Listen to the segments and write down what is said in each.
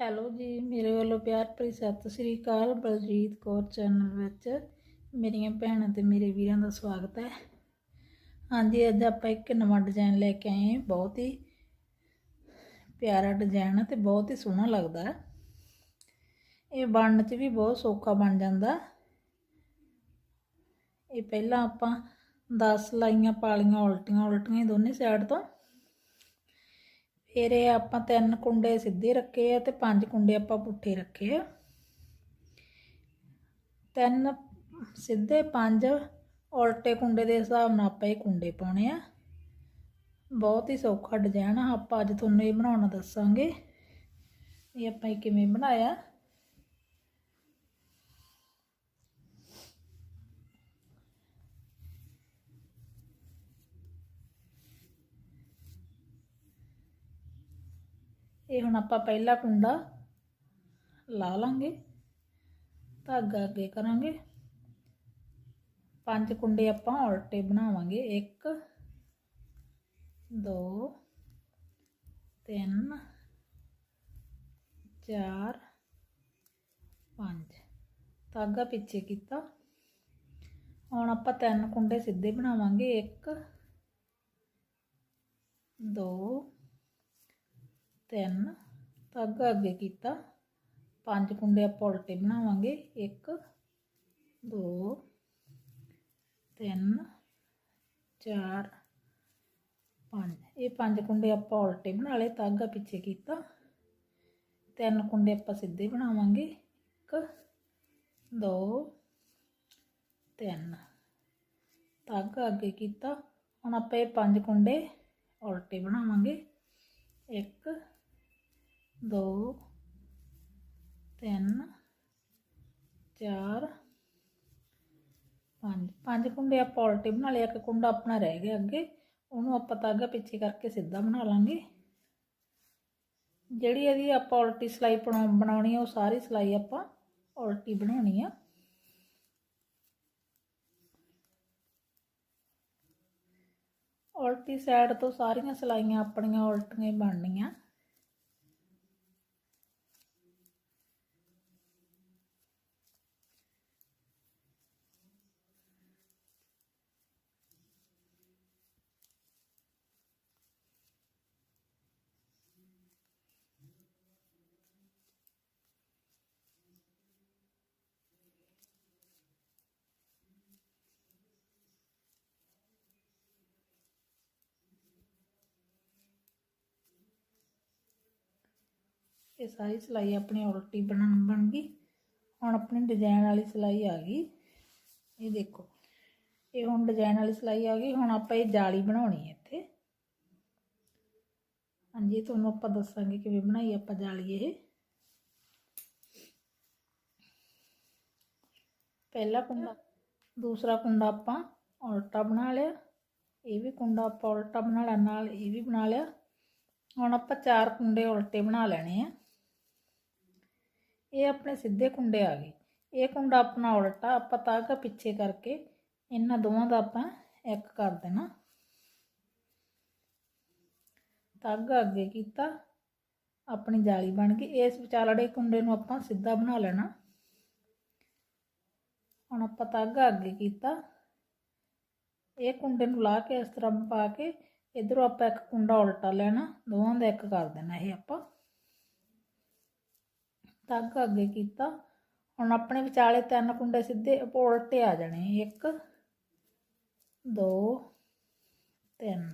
Hello ਜੀ, ਮੇਰੇ ਵੱਲੋਂ ਪਿਆਰ ਭਰੀ ਸਤਿ ਸ੍ਰੀ ਅਕਾਲ। ਬਲਜੀਤ ਕੌਰ ਚੈਨਲ ਵਿੱਚ ਮੇਰੀਆਂ ਭੈਣਾਂ ਤੇ ਮੇਰੇ ਵੀਰਾਂ ਦਾ ਸਵਾਗਤ ਹੈ। ਹਾਂਜੀ, ਅੱਜ ਆਪਾਂ ਇੱਕ ਨਵਾਂ ਡਿਜ਼ਾਈਨ ਲੈ ਕੇ ਆਏ ਹਾਂ। ਬਹੁਤ ਹੀ ਪਿਆਰਾ ਡਿਜ਼ਾਈਨ ਹੈ ਤੇ ਬਹੁਤ ਹੀ ਸੋਹਣਾ ਲੱਗਦਾ। ਹੈ ਇਹ ਬਣਨ 'ਚ ਵੀ ਬਹੁਤ ਸੌਖਾ ਬਣ ਜਾਂਦਾ। ਇਹ ਪਹਿਲਾਂ ਆਪਾਂ 10 ਲਾਈਆਂ, ਪਾਲੀਆਂ, ਉਲਟੀਆਂ ਉਲਟੀਆਂ ਦੋਨੇ ਸਾਈਡ ਤੋਂ ਫਿਰ ਇਹ ਆਪਾਂ ਤਿੰਨ ਕੁੰਡੇ ਸਿੱਧੇ ਰੱਖੇ ਆ ਤੇ ਪੰਜ ਕੁੰਡੇ ਆਪਾਂ ਪੁੱਠੇ ਰੱਖੇ ਆ। ਤਿੰਨ ਸਿੱਧੇ, ਪੰਜ ਉਲਟੇ ਕੁੰਡੇ ਦੇ ਹਿਸਾਬ ਨਾਲ ਆਪਾਂ ਇਹ ਕੁੰਡੇ ਪਾਉਣੇ ਆ। ਬਹੁਤ ਹੀ ਸੌਖਾ ਡਿਜ਼ਾਈਨ ਆ, ਆਪਾਂ ਅੱਜ ਤੁਹਾਨੂੰ ਇਹ ਬਣਾਉਣਾ ਦੱਸਾਂਗੇ। ਇਹ ਆਪਾਂ ਇਹ ਕਿਵੇਂ ਬਣਾਇਆ? ਇਹ ਹੁਣ ਆਪਾਂ ਪਹਿਲਾ ਕੁੰਡਾ ਲਾ ਲਾਂਗੇ। ਧਾਗਾ ਅੱਗੇ ਕਰਾਂਗੇ। ਪੰਜ ਕੁੰਡੇ ਆਪਾਂ ਉਲਟੇ ਬਣਾਵਾਂਗੇ। 1 2 3 4 5 ਧਾਗਾ ਪਿੱਛੇ ਕੀਤਾ। ਹੁਣ ਆਪਾਂ ਤਿੰਨ ਕੁੰਡੇ ਸਿੱਧੇ ਬਣਾਵਾਂਗੇ। 1 2 ਤਿੰਨ ਧਾਗਾ ਅੱਗੇ ਕੀਤਾ। ਪੰਜ ਕੁੰਡੇ ਆਪਾਂ ਉਲਟੇ ਬਣਾਵਾਂਗੇ। 1 2 3 4 5 ਇਹ ਪੰਜ ਕੁੰਡੇ ਆਪਾਂ ਉਲਟੇ ਬਣਾ ਲਏ ਧਾਗਾ ਪਿੱਛੇ ਕੀਤਾ। ਤਿੰਨ ਕੁੰਡੇ ਆਪਾਂ ਸਿੱਧੇ ਬਣਾਵਾਂਗੇ। 1 2 3 ਧਾਗਾ ਅੱਗੇ ਕੀਤਾ। ਹੁਣ ਆਪਾਂ ਇਹ ਪੰਜ ਕੁੰਡੇ ਉਲਟੇ ਬਣਾਵਾਂਗੇ। 1 ਦੋ, ਤਿੰਨ, ਚਾਰ, ਪੰਜ। ਪੰਜ ਕੁੰਡੇ ਆਪਾਂ ਉਲਟੇ ਬਣਾ ਲਿਆ ਇੱਕ ਕੁੰਡਾ ਆਪਣਾ ਰਹਿ ਗਿਆ ਅੱਗੇ। ਉਹਨੂੰ ਆਪਾਂ ਤਾਗਾ ਪਿੱਛੇ ਕਰਕੇ ਸਿੱਧਾ ਬਣਾ ਲਾਂਗੇ। ਜਿਹੜੀ ਇਹਦੀ ਆਪਾਂ ਉਲਟੀ ਸਲਾਈ ਬਣਾਉਣੀ ਆ, ਉਹ ਸਾਰੀ ਸਲਾਈ ਆਪਾਂ ਉਲਟੀ ਬਣਾਉਣੀ ਆ। ਉਲਟੀ ਸਾਈਡ ਤੋਂ ਸਾਰੀਆਂ ਸਲਾਈਆਂ ਆਪਣੀਆਂ ਉਲਟੀਆਂ ਬਣਨੀਆਂ। ਇਹ ਸਾਰੀ ਸਲਾਈ ਆਪਣੀ ਉਲਟੀ ਬਣਨ ਬਣ ਗਈ। ਹੁਣ ਆਪਣੀ ਡਿਜ਼ਾਈਨ ਵਾਲੀ ਸਲਾਈ ਆ ਗਈ। ਇਹ ਦੇਖੋ, ਇਹ ਹੁਣ ਡਿਜ਼ਾਈਨ ਵਾਲੀ ਸਲਾਈ ਆ ਗਈ। ਹੁਣ ਆਪਾਂ ਇਹ ਜਾਲੀ ਬਣਾਉਣੀ ਹੈ ਇੱਥੇ। ਹਾਂਜੀ ਤੁਹਾਨੂੰ ਆਪਾਂ ਦੱਸਾਂਗੇ ਕਿਵੇਂ ਬਣਾਈ ਆਪਾਂ ਜਾਲੀ ਇਹ। ਪਹਿਲਾ ਕੁੰਡਾ, ਦੂਸਰਾ ਕੁੰਡਾ ਆਪਾਂ ਉਲਟਾ ਬਣਾ ਲਿਆ। ਇਹ ਵੀ ਕੁੰਡਾ ਆਪਾਂ ਉਲਟਾ ਬਣਾ ਲਿਆ, ਨਾਲ ਇਹ ਵੀ ਬਣਾ ਲਿਆ। ਹੁਣ ਆਪਾਂ ਚਾਰ ਕੁੰਡੇ ਉਲਟੇ ਬਣਾ ਲੈਣੇ ਆ। ਇਹ ਆਪਣੇ ਸਿੱਧੇ ਕੁੰਡੇ ਆ ਗਏ। ਇਹ ਕੁੰਡਾ ਆਪਣਾ ਉਲਟਾ, ਆਪਾਂ ਤਾਗਾ ਪਿੱਛੇ ਕਰਕੇ ਇਹਨਾਂ ਦੋਵਾਂ ਦਾ ਆਪਾਂ ਇੱਕ ਕਰ ਦੇਣਾ। ਤਾਗਾ ਅੱਗੇ ਕੀਤਾ, ਆਪਣੀ ਜਾਲੀ ਬਣ ਗਈ। ਇਸ ਵਿਚਾਲੜੇ ਕੁੰਡੇ ਨੂੰ ਆਪਾਂ ਸਿੱਧਾ ਬਣਾ ਲੈਣਾ। ਹੁਣ ਆਪਾਂ ਤਾਗਾ ਅੱਗੇ ਕੀਤਾ। ਇਹ ਕੁੰਡੇ ਨੂੰ ਲਾ ਕੇ ਇਸ ਤਰ੍ਹਾਂ ਪਾ ਕੇ, ਇਧਰੋਂ ਆਪਾਂ ਇੱਕ ਕੁੰਡਾ ਉਲਟਾ ਲੈਣਾ। ਦੋਵਾਂ ਦਾ ਇੱਕ ਕਰ ਦੇਣਾ ਇਹ ਆਪਾਂ। ਧਾਗਾ ਅੱਗੇ ਕੀਤਾ। ਹੁਣ ਆਪਣੇ ਵਿਚਾਲੇ ਤਿੰਨ ਕੁੰਡੇ ਸਿੱਧੇ ਉਲਟੇ ਆ ਜਾਣੇ। 1 2 3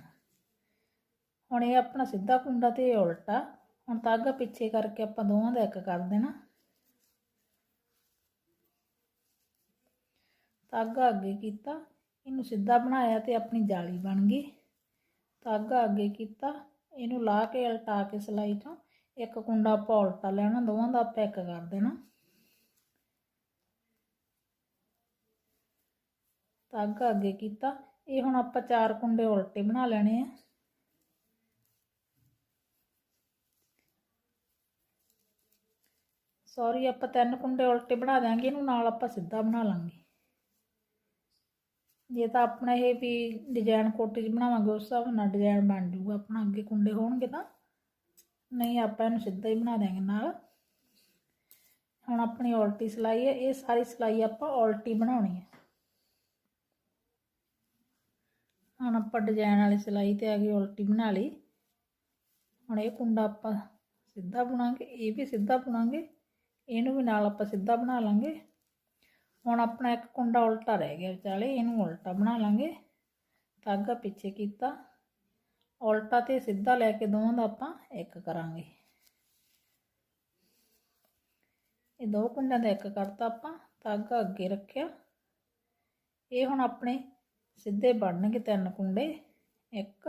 ਹੁਣ ਇਹ ਆਪਣਾ ਸਿੱਧਾ ਕੁੰਡਾ ਤੇ ਇਹ ਉਲਟਾ। ਹੁਣ ਧਾਗਾ ਪਿੱਛੇ ਕਰਕੇ ਆਪਾਂ ਦੋਵਾਂ ਦਾ ਇੱਕ ਕਰ ਦੇਣਾ। ਧਾਗਾ ਅੱਗੇ ਕੀਤਾ। ਇਹਨੂੰ ਸਿੱਧਾ ਬਣਾਇਆ ਤੇ ਆਪਣੀ ਜਾਲੀ ਬਣ ਗਈ। ਧਾਗਾ ਅੱਗੇ ਕੀਤਾ। ਇਹਨੂੰ ਲਾ ਕੇ ਉਲਟਾ ਕੇ ਸਲਾਈ ਤੋਂ ਇੱਕ ਕੁੰਡਾ ਆਪਾਂ ਉਲਟਾ ਲੈਣਾ, ਦੋਵਾਂ ਦਾ ਆਪਾਂ ਇੱਕ ਕਰ ਦੇਣਾ। ਧਾਗਾ ਅੱਗੇ ਕੀਤਾ। ਇਹ ਹੁਣ ਆਪਾਂ ਚਾਰ ਕੁੰਡੇ ਉਲਟੇ ਬਣਾ ਲੈਣੇ ਆ। ਸੌਰੀ ਆਪਾਂ ਤਿੰਨ ਕੁੰਡੇ ਉਲਟੇ ਬਣਾ ਦਾਂਗੇ ਇਹਨੂੰ ਨਾਲ ਆਪਾਂ ਸਿੱਧਾ ਬਣਾ ਲਾਂਗੇ। ਜੇ ਤਾਂ ਆਪਣਾ ਇਹ ਵੀ ਡਿਜ਼ਾਈਨ ਕੋਟੀ 'ਚ ਬਣਾਵਾਂਗੇ, ਉਸ ਹਿਸਾਬ ਨਾਲ ਡਿਜ਼ਾਈਨ ਬਣ ਜਾਊਗਾ। ਆਪਣਾ ਅੱਗੇ ਕੁੰਡੇ ਹੋਣਗੇ ਤਾਂ। ਨਹੀਂ, ਆਪਾਂ ਇਹਨੂੰ ਸਿੱਧਾ ਹੀ ਬਣਾ ਦੇਾਂਗੇ ਨਾਲ। ਹੁਣ ਆਪਣੀ ਉਲਟੀ ਸਿਲਾਈ ਹੈ, ਇਹ ਸਾਰੀ ਸਿਲਾਈ ਆਪਾਂ ਉਲਟੀ ਬਣਾਉਣੀ ਹੈ। ਹੁਣ ਆਪਾਂ ਡਿਜ਼ਾਈਨ ਵਾਲੀ ਸਿਲਾਈ ਤੇ ਆ ਗਈ, ਉਲਟੀ ਬਣਾ ਲਈ। ਹੁਣ ਇਹ ਕੁੰਡਾ ਆਪਾਂ ਸਿੱਧਾ ਬਣਾਵਾਂਗੇ ਇਹ ਵੀ ਸਿੱਧਾ ਬਣਾਵਾਂਗੇ ਇਹਨੂੰ ਵੀ ਨਾਲ ਆਪਾਂ ਸਿੱਧਾ ਬਣਾ ਲਾਂਗੇ। ਹੁਣ ਆਪਣਾ ਇੱਕ ਕੁੰਡਾ ਉਲਟਾ ਰਹਿ ਗਿਆ ਵਿਚਾਲੇ, ਇਹਨੂੰ ਉਲਟਾ ਬਣਾ ਲਾਂਗੇ। ਧਾਗਾ ਪਿੱਛੇ ਕੀਤਾ। ਉਲਟਾ ਤੇ ਸਿੱਧਾ ਲੈ ਕੇ ਦੋਵਾਂ ਦਾ ਆਪਾਂ ਇੱਕ ਕਰਾਂਗੇ। ਇਹ ਦੋ ਕੁੰਡਾਂ ਦਾ ਇੱਕ ਕਰਤਾ ਆਪਾਂ ਧਾਗਾ ਅੱਗੇ ਰੱਖਿਆ। ਇਹ ਹੁਣ ਆਪਣੇ ਸਿੱਧੇ ਬਣਨਗੇ ਤਿੰਨ ਕੁੰਡੇ, ਇੱਕ।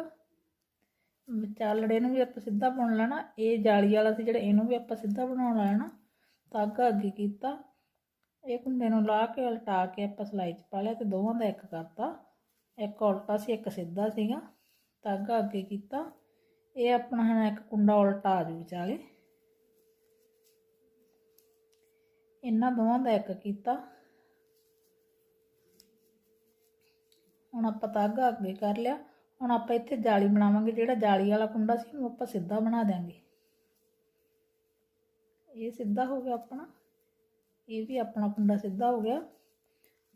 ਵਿਚਾਲੜੇ ਨੂੰ ਵੀ ਆਪਾਂ ਸਿੱਧਾ ਬੁਣ ਲੈਣਾ, ਇਹ ਜਾਲੀ ਵਾਲਾ ਸੀ ਜਿਹੜਾ ਇਹਨੂੰ ਵੀ ਆਪਾਂ ਸਿੱਧਾ ਬਣਾਉਣ ਲੈਣਾ ਧਾਗਾ ਅੱਗੇ ਕੀਤਾ। ਇਹ ਕੁੰਡੇ ਨੂੰ ਲਾ ਕੇ ਉਲਟਾ ਕੇ ਆਪਾਂ ਸਲਾਈ 'ਚ ਪਾ ਲਿਆ ਤੇ ਦੋਵਾਂ ਦਾ ਇੱਕ ਕਰਤਾ। ਇੱਕ ਉਲਟਾ ਸੀ, ਇੱਕ ਸਿੱਧਾ ਸੀਗਾ। ਧਾਗਾ ਅੱਗੇ ਕੀਤਾ। ਇਹ ਆਪਣਾ ਹੁਣ ਇੱਕ ਕੁੰਡਾ ਉਲਟਾ ਆ ਜੂ ਵਿਚਾਲੇ। ਇਹਨਾਂ ਦੋਵਾਂ ਦਾ ਇੱਕ ਕੀਤਾ। ਹੁਣ ਆਪਾਂ ਧਾਗਾ ਅੱਗੇ ਕਰ ਲਿਆ। ਹੁਣ ਆਪਾਂ ਇੱਥੇ ਜਾਲੀ ਬਣਾਵਾਂਗੇ। ਜਿਹੜਾ ਜਾਲੀ ਵਾਲਾ ਕੁੰਡਾ ਸੀ, ਉਹਨੂੰ ਆਪਾਂ ਸਿੱਧਾ ਬਣਾ ਦਿਆਂਗੇ। ਇਹ ਸਿੱਧਾ ਹੋ ਗਿਆ ਆਪਣਾ। ਇਹ ਵੀ ਆਪਣਾ ਕੁੰਡਾ ਸਿੱਧਾ ਹੋ ਗਿਆ।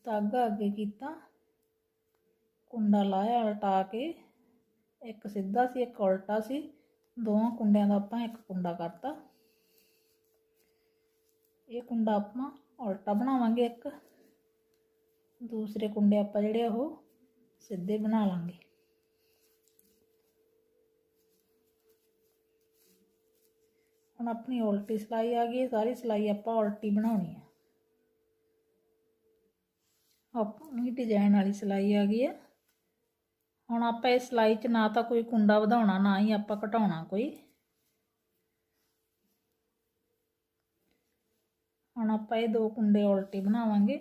ਧਾਗਾ ਅੱਗੇ ਕੀਤਾ। ਕੁੰਡਾ ਲਾਇਆ ਉਲਟਾ ਕੇ। ਇੱਕ ਸਿੱਧਾ ਸੀ, ਇੱਕ ਉਲਟਾ ਸੀ। ਦੋਵਾਂ ਕੁੰਡਿਆਂ ਦਾ ਆਪਾਂ ਇੱਕ ਕੁੰਡਾ ਕਰਤਾ। ਇਹ ਕੁੰਡਾ ਆਪਾਂ ਉਲਟਾ ਬਣਾਵਾਂਗੇ ਇੱਕ। ਦੂਸਰੇ ਕੁੰਡੇ ਆਪਾਂ ਜਿਹੜੇ ਉਹ ਸਿੱਧੇ ਬਣਾ ਲਾਂਗੇ। ਹੁਣ ਆਪਣੀ ਉਲਟੀ ਸਿਲਾਈ ਆ ਗਈ ਸਾਰੀ ਸਿਲਾਈ ਆਪਾਂ ਉਲਟੀ ਬਣਾਉਣੀ ਆ। ਆਪਣੀ ਡਿਜ਼ਾਈਨ ਵਾਲੀ ਸਿਲਾਈ ਆ ਗਈ ਹੈ ਹੁਣ ਆਪਾਂ ਇਸ ਸਿਲਾਈ 'ਚ ਨਾ ਤਾਂ ਕੋਈ ਕੁੰਡਾ ਵਧਾਉਣਾ, ਨਾ ਹੀ ਆਪਾਂ ਘਟਾਉਣਾ ਕੋਈ। ਹੁਣ ਆਪਾਂ ਇਹ ਦੋ ਕੁੰਡੇ ਉਲਟੇ ਬਣਾਵਾਂਗੇ।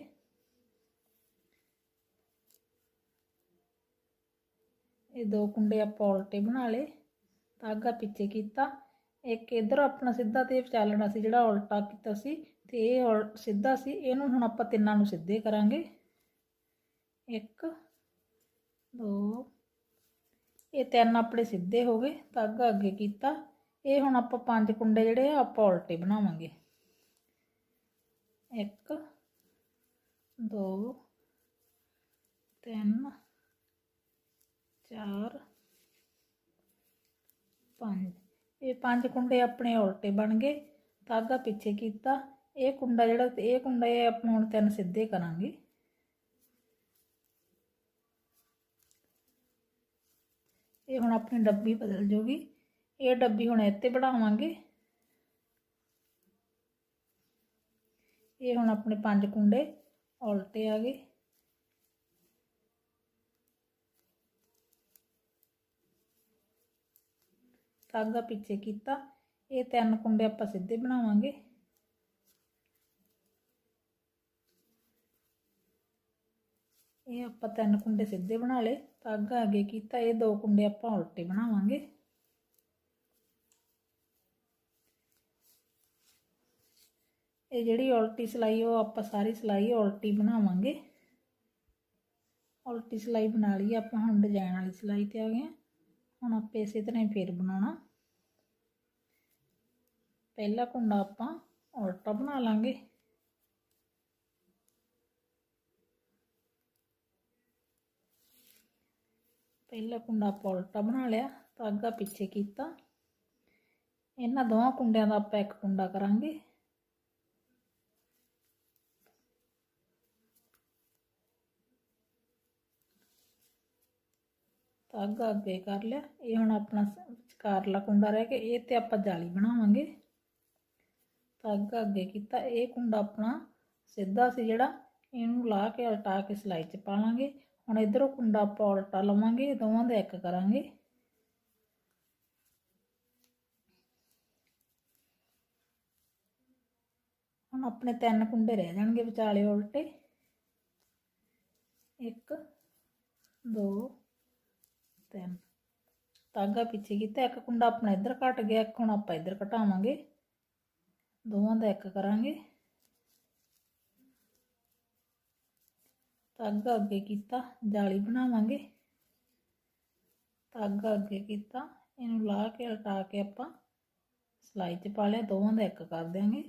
ਇਹ ਦੋ ਕੁੰਡੇ ਆਪਾਂ ਉਲਟੇ ਬਣਾ ਲਏ, ਧਾਗਾ ਪਿੱਛੇ ਕੀਤਾ। ਇੱਕ ਇਧਰ ਆਪਣਾ ਸਿੱਧਾ ਤੇ ਚੱਲਣਾ ਸੀ, ਜਿਹੜਾ ਉਲਟਾ ਕੀਤਾ ਸੀ, ਤੇ ਇਹ ਸਿੱਧਾ ਸੀ, ਇਹਨੂੰ ਹੁਣ ਆਪਾਂ ਤਿੰਨਾਂ ਨੂੰ ਸਿੱਧੇ ਕਰਾਂਗੇ। ਇੱਕ, ਦੋ ਇਹ ਤਿੰਨ ਆਪਣੇ ਸਿੱਧੇ ਹੋ ਗਏ ਧਾਗਾ ਅੱਗੇ ਕੀਤਾ। ਇਹ ਹੁਣ ਆਪਾਂ ਪੰਜ ਕੁੰਡੇ ਜਿਹੜੇ ਆ, ਆਪਾਂ ਉਲਟੇ ਬਣਾਵਾਂਗੇ। ਇੱਕ, ਦੋ, ਤਿੰਨ, ਚਾਰ, ਪੰਜ। ਇਹ ਪੰਜ ਕੁੰਡੇ ਆਪਣੇ ਉਲਟੇ ਬਣ ਗਏ ਧਾਗਾ ਪਿੱਛੇ ਕੀਤਾ। ਇਹ ਕੁੰਡਾ ਜਿਹੜਾ, ਇਹ ਕੁੰਡਾ ਇਹ ਆਪਾਂ ਹੁਣ ਤਿੰਨ ਸਿੱਧੇ ਕਰਾਂਗੇ। ਇਹ ਹੁਣ ਆਪਣੀ ਡੱਬੀ ਬਦਲ ਜੂਗੀ। ਇਹ ਡੱਬੀ ਹੁਣ ਇੱਥੇ ਬਣਾਵਾਂਗੇ। ਇਹ ਹੁਣ ਆਪਣੇ ਪੰਜ ਕੁੰਡੇ ਉਲਟੇ ਆ ਗਏ। ਧਾਗਾ ਪਿੱਛੇ ਕੀਤਾ। ਇਹ ਤਿੰਨ ਕੁੰਡੇ ਆਪਾਂ ਸਿੱਧੇ ਬਣਾਵਾਂਗੇ। ਇਹ ਆਪਾਂ ਤਿੰਨ ਕੁੰਡੇ ਸਿੱਧੇ ਬਣਾ ਲਏ ਧਾਗਾ ਅੱਗੇ ਕੀਤਾ, ਇਹ ਦੋ ਕੁੰਡੇ ਆਪਾਂ ਉਲਟੇ ਬਣਾਵਾਂਗੇ। ਇਹ ਜਿਹੜੀ ਉਲਟੀ ਸਿਲਾਈ, ਉਹ ਆਪਾਂ ਸਾਰੀ ਸਿਲਾਈ ਉਲਟੀ ਬਣਾਵਾਂਗੇ। ਉਲਟੀ ਸਿਲਾਈ ਬਣਾ ਲਈ, ਆਪਾਂ ਹੁਣ ਡਿਜ਼ਾਈਨ ਵਾਲੀ ਸਿਲਾਈ ਤੇ ਆ ਗਏ ਹੁਣ ਆਪਾਂ ਇਸੇ ਤਰ੍ਹਾਂ ਹੀ ਫੇਰ ਬਣਾਉਣਾ। ਪਹਿਲਾ ਕੁੰਡਾ ਆਪਾਂ ਉਲਟਾ ਬਣਾ ਲਾਂਗੇ। ਪਹਿਲਾ ਕੁੰਡਾ ਆਪਾਂ ਉਲਟਾ ਬਣਾ ਲਿਆ ਧਾਗਾ ਪਿੱਛੇ ਕੀਤਾ। ਇਹਨਾਂ ਦੋਵਾਂ ਕੁੰਡਿਆਂ ਦਾ ਆਪਾਂ ਇੱਕ ਕੁੰਡਾ ਕਰਾਂਗੇ। ਧਾਗਾ ਅੱਗੇ ਕਰ ਲਿਆ। ਇਹ ਹੁਣ ਆਪਣਾ ਵਿਚਕਾਰਲਾ ਕੁੰਡਾ ਰਹਿ ਗਿਆ। ਇਹ ਤੇ ਆਪਾਂ ਜਾਲੀ ਬਣਾਵਾਂਗੇ। ਧਾਗਾ ਅੱਗੇ ਕੀਤਾ। ਇਹ ਕੁੰਡਾ ਆਪਣਾ ਸਿੱਧਾ ਸੀ ਜਿਹੜਾ, ਇਹਨੂੰ ਲਾ ਕੇ ਉਲਟਾ ਕੇ ਸਲਾਈ 'ਚ ਪਾ ਲਾਂਗੇ। ਹੁਣ ਇਧਰੋਂ ਕੁੰਡਾ ਆਪਾਂ ਉਲਟਾ ਲਵਾਂਗੇ ਦੋਵਾਂ ਦਾ ਇੱਕ ਕਰਾਂਗੇ। ਹੁਣ ਆਪਣੇ ਤਿੰਨ ਕੁੰਡੇ ਰਹਿ ਜਾਣਗੇ ਵਿਚਾਲੇ ਉਲਟੇ। ਇੱਕ, ਦੋ, ਤਿੰਨ। ਧਾਗਾ ਪਿੱਛੇ ਕੀਤਾ, ਇੱਕ ਕੁੰਡਾ ਆਪਣਾ ਇੱਧਰ ਕੱਟ ਗਿਆ, ਇੱਕ ਹੁਣ ਆਪਾਂ ਇੱਧਰ ਘਟਾਵਾਂਗੇ। ਦੋਵਾਂ ਦਾ ਇੱਕ ਕਰਾਂਗੇ। ਧਾਗਾ ਅੱਗੇ ਕੀਤਾ, ਜਾਲੀ ਬਣਾਵਾਂਗੇ। ਧਾਗਾ ਅੱਗੇ ਕੀਤਾ, ਇਹਨੂੰ ਲਾ ਕੇ ਉਲਟਾ ਕੇ ਆਪਾਂ ਸਲਾਈ 'ਚ ਪਾ ਲਿਆ, ਦੋਵਾਂ ਦਾ ਇੱਕ ਕਰ ਦਿਆਂਗੇ।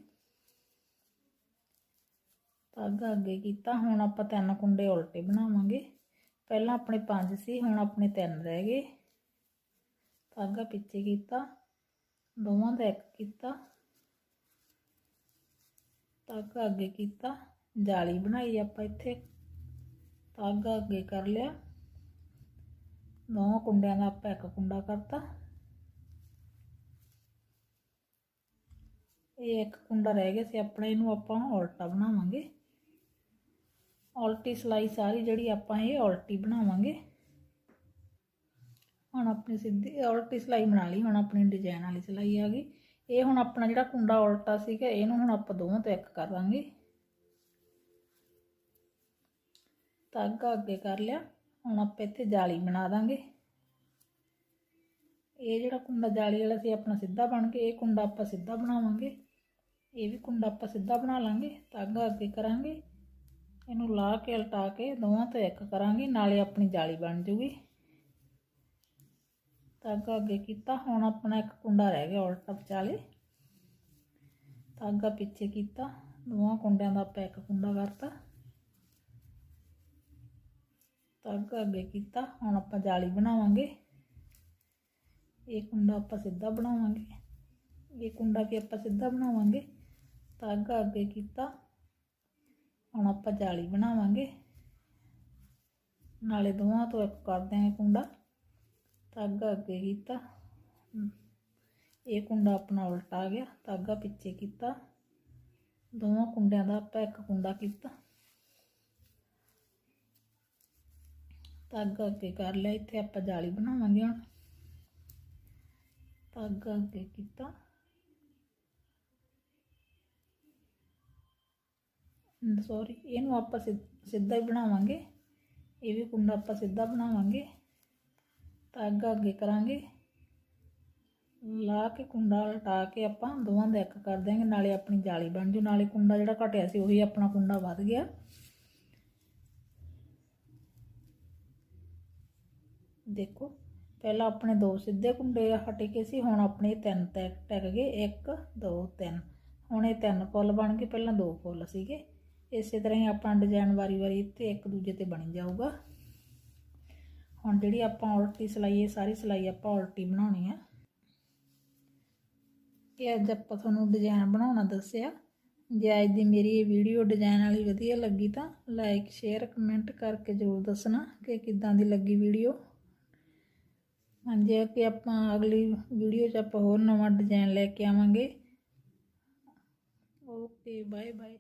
ਧਾਗਾ ਅੱਗੇ ਕੀਤਾ, ਹੁਣ ਆਪਾਂ ਤਿੰਨ ਕੁੰਡੇ ਉਲਟੇ ਬਣਾਵਾਂਗੇ। ਪਹਿਲਾਂ ਆਪਣੇ ਪੰਜ ਸੀ, ਹੁਣ ਆਪਣੇ ਤਿੰਨ ਰਹਿ ਗਏ। ਧਾਗਾ ਪਿੱਛੇ ਕੀਤਾ, ਦੋਵਾਂ ਦਾ ਇੱਕ ਕੀਤਾ। ਧਾਗਾ ਅੱਗੇ ਕੀਤਾ, ਜਾਲੀ ਬਣਾਈ ਆਪਾਂ ਇੱਥੇ। ਧਾਗਾ ਅੱਗੇ ਕਰ ਲਿਆ। ਦੋਵਾਂ ਕੁੰਡਿਆਂ ਦਾ ਆਪਾਂ ਇੱਕ ਕੁੰਡਾ ਕਰਤਾ। ਇਹ ਇੱਕ ਕੁੰਡਾ ਰਹਿ ਗਿਆ ਸੀ, ਆਪਣੇ ਇਹਨੂੰ ਆਪਾਂ ਉਲਟਾ ਬਣਾਵਾਂਗੇ। ਉਲਟੀ ਸਲਾਈ ਸਾਰੀ ਜਿਹੜੀ ਆਪਾਂ ਇਹ ਉਲਟੀ ਬਣਾਵਾਂਗੇ। ਹੁਣ ਆਪਣੀ ਸਿੱਧੀ ਉਲਟੀ ਸਲਾਈ ਬਣਾ ਲਈ, ਹੁਣ ਆਪਣੀ ਡਿਜ਼ਾਈਨ ਵਾਲੀ ਸਲਾਈ ਆ ਗਈ। ਇਹ ਹੁਣ ਆਪਣਾ ਜਿਹੜਾ ਕੁੰਡਾ ਉਲਟਾ ਸੀਗਾ, ਇਹਨੂੰ ਹੁਣ ਆਪਾਂ ਦੋਵਾਂ ਤੋਂ ਇੱਕ ਕਰ ਲਾਂਗੇ ਧਾਗਾ ਅੱਗੇ ਕਰ ਲਿਆ। ਹੁਣ ਆਪਾਂ ਇੱਥੇ ਜਾਲੀ ਬਣਾ ਦਾਂਗੇ। ਇਹ ਜਿਹੜਾ ਕੁੰਡਾ ਜਾਲੀ ਵਾਲਾ ਸੀ, ਆਪਣਾ ਸਿੱਧਾ ਬਣ ਕੇ, ਇਹ ਕੁੰਡਾ ਆਪਾਂ ਸਿੱਧਾ ਬਣਾਵਾਂਗੇ। ਇਹ ਵੀ ਕੁੰਡਾ ਆਪਾਂ ਸਿੱਧਾ ਬਣਾ ਲਾਂਗੇ ਧਾਗਾ ਅੱਗੇ ਕਰਾਂਗੇ। ਇਹਨੂੰ ਲਾ ਕੇ, ਉਲਟਾ ਕੇ ਦੋਵਾਂ ਤੋਂ ਇੱਕ ਕਰਾਂਗੇ, ਨਾਲੇ ਆਪਣੀ ਜਾਲੀ ਬਣ ਜੂਗੀ। ਧਾਗਾ ਅੱਗੇ ਕੀਤਾ, ਹੁਣ ਆਪਣਾ ਇੱਕ ਕੁੰਡਾ ਰਹਿ ਗਿਆ ਉਲਟਾ ਵਿਚਾਲੇ ਧਾਗਾ ਪਿੱਛੇ ਕੀਤਾ, ਦੋਵਾਂ ਕੁੰਡਿਆਂ ਦਾ ਆਪਾਂ ਇੱਕ ਕੁੰਡਾ ਕਰਤਾ। ਧਾਗਾ ਅੱਗੇ ਕੀਤਾ, ਹੁਣ ਆਪਾਂ ਜਾਲੀ ਬਣਾਵਾਂਗੇ। ਇਹ ਕੁੰਡਾ ਆਪਾਂ ਸਿੱਧਾ ਬਣਾਵਾਂਗੇ। ਇਹ ਕੁੰਡਾ ਵੀ ਆਪਾਂ ਸਿੱਧਾ ਬਣਾਵਾਂਗੇ। ਧਾਗਾ ਅੱਗੇ ਕੀਤਾ, ਹੁਣ ਆਪਾਂ ਜਾਲੀ ਬਣਾਵਾਂਗੇ। ਨਾਲੇ ਦੋਵਾਂ ਤੋਂ ਇੱਕ ਕਰ ਦਿਆਂਗੇ ਕੁੰਡਾ। ਧਾਗਾ ਅੱਗੇ ਕੀਤਾ, ਇਹ ਕੁੰਡਾ ਆਪਣਾ ਉਲਟਾ ਗਿਆ। ਧਾਗਾ ਪਿੱਛੇ ਕੀਤਾ। ਦੋਵਾਂ ਕੁੰਡਿਆਂ ਦਾ ਆਪਾਂ ਇੱਕ ਕੁੰਡਾ ਕੀਤਾ। ਧਾਗਾ ਅੱਗੇ ਕਰ ਲਿਆ, ਇੱਥੇ ਆਪਾਂ ਜਾਲੀ ਬਣਾਵਾਂਗੇ ਹੁਣ। ਧਾਗਾ ਅੱਗੇ ਕੀਤਾ। ਸੌਰੀ ਇਹਨੂੰ ਆਪਾਂ ਸਿ- ਸਿੱਧਾ ਹੀ ਬਣਾਵਾਂਗੇ। ਇਹ ਵੀ ਕੁੰਡਾ ਆਪਾਂ ਸਿੱਧਾ ਬਣਾਵਾਂਗੇ। ਧਾਗਾ ਅੱਗੇ ਕਰਾਂਗੇ। ਲਾ ਕੇ ਕੁੰਡਾ ਲਟਾ ਕੇ ਆਪਾਂ ਦੋਵਾਂ ਦਾ ਇੱਕ ਕਰ ਦਿਆਂਗੇ, ਨਾਲੇ ਆਪਣੀ ਜਾਲੀ ਬਣ ਜੂ। ਨਾਲੇ ਕੁੰਡਾ ਜਿਹੜਾ ਘਟਿਆ ਸੀ, ਉਹੀ ਆਪਣਾ ਕੁੰਡਾ ਵੱਧ ਗਿਆ। ਦੇਖੋ, ਪਹਿਲਾਂ ਆਪਣੇ ਦੋ ਸਿੱਧੇ ਕੁੰਡੇ ਹਟ ਗਏ ਸੀ, ਹੁਣ ਆਪਣੇ ਤਿੰਨ ਟੈਕ ਟੈਕ ਗਏ 1 2 3 ਹੁਣ ਇਹ ਤਿੰਨ ਫੁੱਲ ਬਣ ਗਏ ਪਹਿਲਾਂ ਦੋ ਫੁੱਲ ਸੀਗੇ। ਇਸੇ ਤਰ੍ਹਾਂ ਹੀ ਆਪਾਂ ਡਿਜ਼ਾਈਨ ਵਾਰੀ-ਵਾਰੀ ਤੇ ਇੱਕ ਦੂਜੇ ਤੇ ਬਣੀ ਜਾਊਗਾ। ਹੁਣ ਜਿਹੜੀ ਆਪਾਂ ਉਲਟੀ ਸਿਲਾਈ, ਇਹ ਸਾਰੀ ਸਿਲਾਈ ਆਪਾਂ ਉਲਟੀ ਬਣਾਉਣੀ ਆ। ਇਹ ਅੱਜ ਆਪਾਂ ਤੁਹਾਨੂੰ ਡਿਜ਼ਾਈਨ ਬਣਾਉਣਾ ਦੱਸਿਆ। ਜੇ ਅੱਜ ਦੀ ਮੇਰੀ ਇਹ ਵੀਡੀਓ ਡਿਜ਼ਾਈਨ ਵਾਲੀ ਵਧੀਆ ਲੱਗੀ ਤਾਂ ਲਾਈਕ ਸ਼ੇਅਰ ਕਮੈਂਟ ਕਰਕੇ ਜ਼ਰੂਰ ਦੱਸਣਾ ਕਿ ਕਿੱਦਾਂ ਦੀ ਲੱਗੀ ਵੀਡੀਓ। ਹਾਂਜੀ ਕਿ ਆਪਾਂ ਅਗਲੀ ਵੀਡੀਓ 'ਚ ਆਪਾਂ ਹੋਰ ਨਵਾਂ ਡਿਜ਼ਾਈਨ ਲੈ ਕੇ ਆਵਾਂਗੇ। Okay bye bye